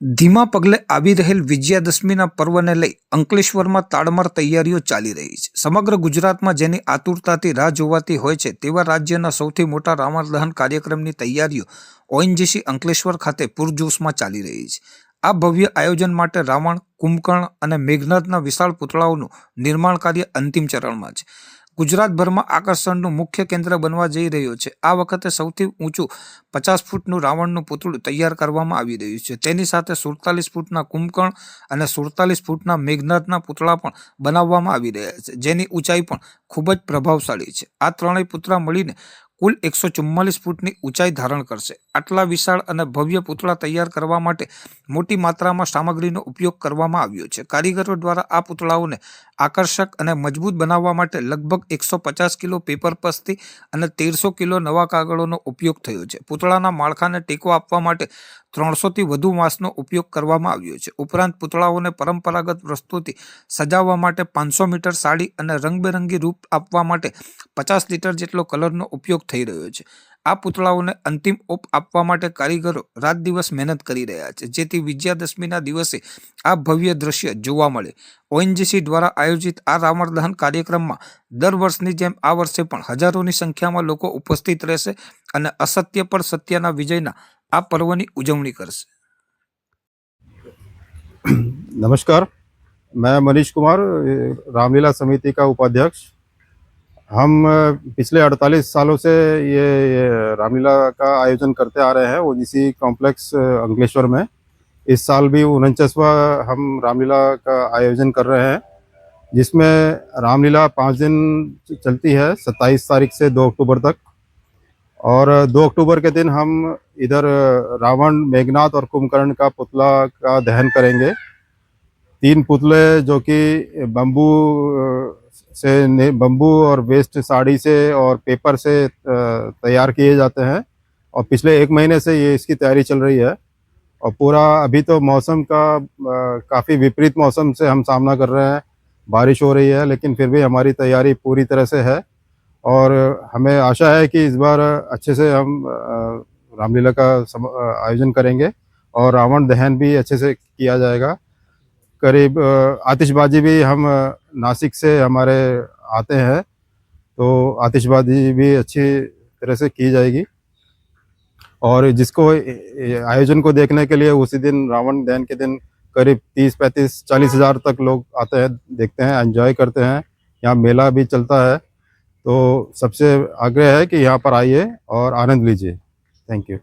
ધીમા પગલે આવી રહેલ વિજયાદશમીના પર્વને લઈ અંકલેશ્વરમાં તાડમાર તૈયારીઓ ચાલી રહી છે. સમગ્ર ગુજરાતમાં જેની આતુરતાથી રાહ જોવાતી હોય છે તેવા રાજ્યના સૌથી મોટા રાવણ દહન કાર્યક્રમની તૈયારીઓ ઓએનજીસી અંકલેશ્વર ખાતે પૂરજોશમાં ચાલી રહી છે. આ ભવ્ય આયોજન માટે રાવણ, કુંભકર્ણ અને મેઘનાથના વિશાળ પુતળાઓનું નિર્માણ કાર્ય અંતિમ ચરણમાં છે. ગુજરાતભરમાં આકર્ષણનું મુખ્ય કેન્દ્ર બનવા જઈ રહ્યો છે. આ વખતે સૌથી ઊંચું પચાસ ફૂટનું રાવણનું પુતળું તૈયાર કરવામાં આવી રહ્યું છે. તેની સાથે સુડતાલીસ ફૂટના કુંભકર્ણ અને સુડતાલીસ ફૂટના મેઘનાથના પુતળા પણ બનાવવામાં આવી રહ્યા છે. જેની ઊંચાઈ પણ ખૂબ જ પ્રભાવશાળી છે. આ ત્રણેય પુતળા મળીને કુલ એકસો ચુમ્માલીસ ફૂટની ઊંચાઈ ધારણ કરશે. આટલા વિશાળ અને ભવ્ય પૂતળા તૈયાર કરવા માટે મોટી માત્રામાં સામગ્રીનો ઉપયોગ કરવામાં આવ્યો છે. કારીગરો દ્વારા આ પૂતળાઓને આકર્ષક અને મજબૂત બનાવવા માટે લગભગ એકસો પચાસ કિલો પેપર પસ્તી અને તેરસો કિલો નવા કાગળોનો ઉપયોગ થયો છે. પૂતળાના માળખાને ટેકો આપવા માટે ત્રણસોથી વધુ વાંસનો ઉપયોગ કરવામાં આવ્યો છે. ઉપરાંત પૂતળાઓને પરંપરાગત વસ્તુથી સજાવવા માટે પાંચસો મીટર સાડી અને રંગબેરંગી રૂપ આપવા માટે પચાસ લીટર જેટલો કલરનો ઉપયોગ થઈ રહ્યો છે આ પુતળાઓને અંતિમ ઓપ આપવા માટે કારીગરો રાત દિવસ મહેનત કરી રહ્યા છે જેથી વિજયાદશમીના દિવસે આ ભવ્ય દ્રશ્ય જોવા મળે ઓએનજીસી દ્વારા આયોજિત આ રાવણ દહન કાર્યક્રમમાં દર વર્ષની જેમ આ વર્ષે પણ હજારોની સંખ્યામાં લોકો ઉપસ્થિત રહેશે અને અસત્ય પર સત્યના વિજયના આ પર્વની ઉજવણી કરશે नमस्कार मैं मनीष कुमार अ, रामलीला समिति का उपाध्यक्ष हम पिछले 48 सालों से ये रामलीला का आयोजन करते आ रहे हैं ओजीसी कॉम्प्लेक्स अंकलेश्वर में। इस साल भी उनचासवा हम रामलीला का आयोजन कर रहे हैं, जिसमें रामलीला पाँच दिन चलती है 27 तारीख से 2 अक्टूबर तक। और 2 अक्टूबर के दिन हम इधर रावण मेघनाथ और कुंभकर्ण का पुतला का दहन करेंगे। तीन पुतले जो कि बम्बू से बम्बू और वेस्ट साड़ी से और पेपर से तैयार किए जाते हैं। और पिछले एक महीने से ये इसकी तैयारी चल रही है। और पूरा अभी तो मौसम का काफ़ी विपरीत मौसम से हम सामना कर रहे हैं। बारिश हो रही है, लेकिन फिर भी हमारी तैयारी पूरी तरह से है। और हमें आशा है कि इस बार अच्छे से हम रामलीला का आयोजन करेंगे। और रावण दहन भी अच्छे से किया जाएगा। करीब आतिशबाजी भी हम नासिक से हमारे आते हैं तो आतिशबाजी भी अच्छी तरह से की जाएगी। और जिसको आयोजन को देखने के लिए उसी दिन, रावण दहन के दिन करीब तीस, पैंतीस, चालीस हज़ार तक लोग आते हैं, देखते हैं, एंजॉय करते हैं। यहाँ मेला भी चलता है तो सबसे आग्रह है कि यहाँ पर आइए और आनंद लीजिए। Thank you.